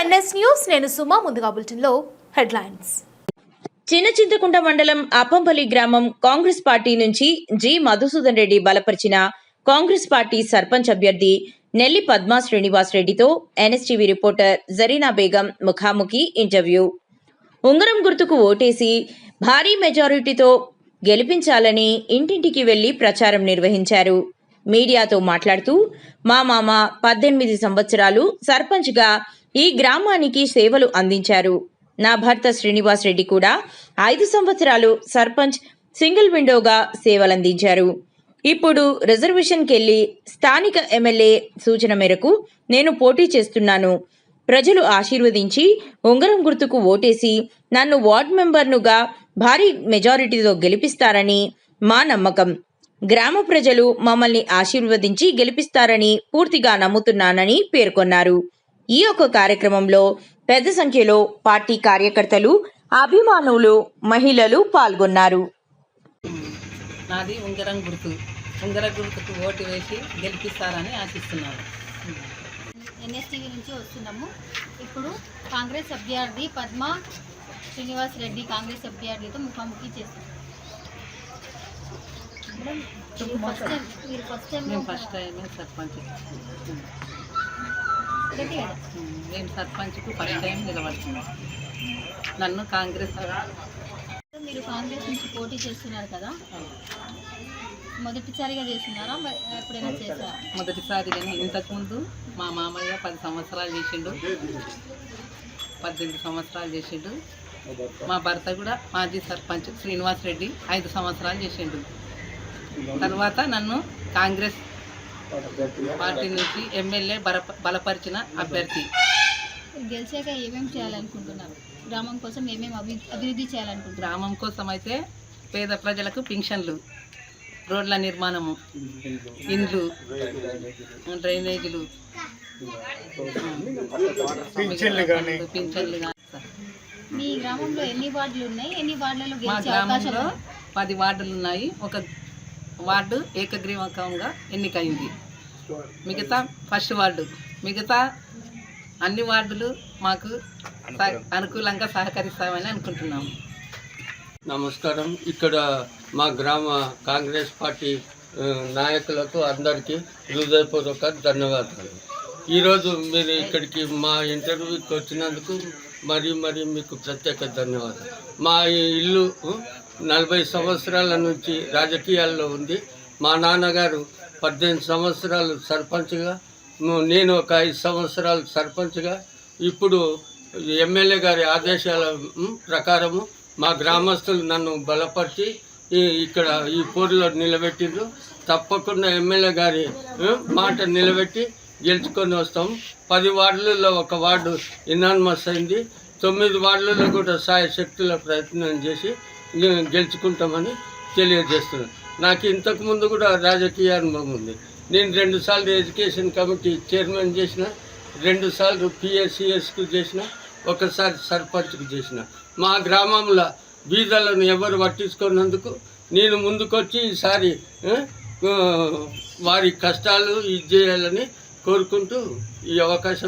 NS news నేను సుమ ముందుగా బులెటిన్లో హెడ్లైన్స్. చిన్న చింతకుంట మండలం అప్పంపల్లి గ్రామం కాంగ్రెస్ పార్టీ నుంచి జి మధుసూదన్ రెడ్డి బలపరిచిన కాంగ్రెస్ పార్టీ సర్పంచ్ అభ్యర్థి నెల్లి పద్మా శ్రీనివాస్ రెడ్డితో ఎన్ఎస్టీవీ రిపోర్టర్ జరీనా బేగం ముఖాముఖి ఇంటర్వ్యూ. ఉంగరం గుర్తుకు ఓటేసి భారీ మెజారిటీతో గెలిపించాలని ఇంటింటికి వెళ్ళి ప్రచారం నిర్వహించారు. మీడియాతో మాట్లాడుతూ మా మామ పద్దెనిమిది సంవత్సరాలు సర్పంచ్గా ఈ గ్రామానికి సేవలు అందించారు. నా భర్త శ్రీనివాస్ రెడ్డి కూడా ఐదు సంవత్సరాలు సర్పంచ్ సింగిల్ విండోగా సేవలందించారు. ఇప్పుడు రిజర్వేషన్కెళ్ళి స్థానిక ఎమ్మెల్యే సూచన మేరకు నేను పోటీ చేస్తున్నాను. ప్రజలు ఆశీర్వదించి ఉంగరం గుర్తుకు ఓటేసి నన్ను వార్డ్ మెంబర్నుగా భారీ మెజారిటీతో గెలిపిస్తారని మా నమ్మకం. గ్రామ ప్రజలు మమ్మల్ని ఆశీర్వదించి గెలిపిస్తారని పూర్తిగా నమ్ముతున్నానని పేర్కొన్నారు. ఈ యొక్క కార్యక్రమంలో పెద్ద సంఖ్యలో పార్టీ కార్యకర్తలు అభిమానులు మహిళలు పాల్గొన్నారు. నాది ఉంగరం గుర్తు. ఉంగర గుర్తుకు ఓటు వేసి గెలిపిస్తారని ఆశిస్తున్నాను. ఎన్ఎస్టీవీ నుంచి వస్తున్నాము. ఇప్పుడు కాంగ్రెస్ అభ్యర్థి పద్మ శ్రీనివాస్ రెడ్డి కాంగ్రెస్ అభ్యర్థితో ముఖాముఖి చేస్తాం మేడం, మీరు ఫస్ట్ టైం సర్పంచ్. మేము సర్పంచ్కు ఫస్ట్ టైం నిలబడుతున్నాం. నన్ను కాంగ్రెస్ మీరు కాంగ్రెస్ నుంచి పోటీ చేస్తున్నారు కదా? మొదటిసారిగా చేస్తున్నారా? ఎప్పుడైనా చేశారా? మొదటిసారిగానే ఇంతకుముందు మా మామయ్య పది సంవత్సరాలు చేసిండు. పద్దెనిమిది సంవత్సరాలు చేసిండు. మా భర్త కూడా మాజీ సర్పంచ్ శ్రీనివాస్ రెడ్డి ఐదు సంవత్సరాలు చేసిండు. తర్వాత నన్ను కాంగ్రెస్ పార్టీ నుంచి ఎమ్మెల్యే బల బలపరిచిన అభ్యర్థి. గెలిచాక ఏమేమి చేయాలనుకుంటున్నారు? గ్రామం కోసం ఏమేమి అభి అభివృద్ధి చేయాలనుకుంటున్నారు? గ్రామం కోసం అయితే పేద ప్రజలకు పింఛన్లు రోడ్ల నిర్మాణము ఇండ్లు డ్రైనేజీలు. పింఛన్లు కానీ. మీ గ్రామంలో ఎన్ని వార్డులు ఉన్నాయి? ఎన్ని వార్డులలో మా గ్రామంలో? పది వార్డులు ఉన్నాయి. ఒక వార్డు ఏకగ్రీవకంగా ఎన్నికైంది. మిగతా ఫస్ట్ వార్డు మిగతా అన్ని వార్డులు మాకు అనుకూలంగా సహకరిస్తామని అనుకుంటున్నాము. నమస్కారం. ఇక్కడ మా గ్రామ కాంగ్రెస్ పార్టీ నాయకులకు అందరికీ హృదయపూర్వక ధన్యవాదాలు. ఈరోజు మీరు ఇక్కడికి మా ఇంటర్వ్యూకి వచ్చినందుకు మరీ మరీ మీకు ప్రత్యేక ధన్యవాదాలు. మా ఇల్లు నలభై సంవత్సరాల నుంచి రాజకీయాల్లో ఉంది. మా నాన్నగారు పద్దెనిమిది సంవత్సరాలు సర్పంచ్గా నేను ఒక ఐదు సంవత్సరాలు సర్పంచ్గా ఇప్పుడు ఎమ్మెల్యే గారి ఆదేశాల ప్రకారము మా గ్రామస్తులు నన్ను బలపరిచి ఇక్కడ ఈ పోరులో నిలబెట్టిండ్రు. తప్పకుండా ఎమ్మెల్యే గారి మాట నిలబెట్టి గెలుచుకొని వస్తాం. పది వార్డులలో ఒక వార్డు ఇనాన్మస్ అయింది. తొమ్మిది వార్డులలో కూడా సాయ శక్తుల ప్రయత్నం చేసి గెలుచుకుంటామని తెలియజేస్తున్నాను. నాకు ఇంతకు ముందు కూడా రాజకీయ అనుభవం ఉంది. నేను రెండుసార్లు ఎడ్యుకేషన్ కమిటీ చైర్మన్ చేసిన రెండుసార్లు పిఎస్సిఎస్కు చేసిన ఒకసారి సర్పంచ్కు చేసిన. మా గ్రామంలో బీదలను ఎవరు పట్టించుకున్నందుకు నేను ముందుకొచ్చి ఈసారి వారి కష్టాలు ఇది చేయాలని కోరుకుంటూ ఈ అవకాశం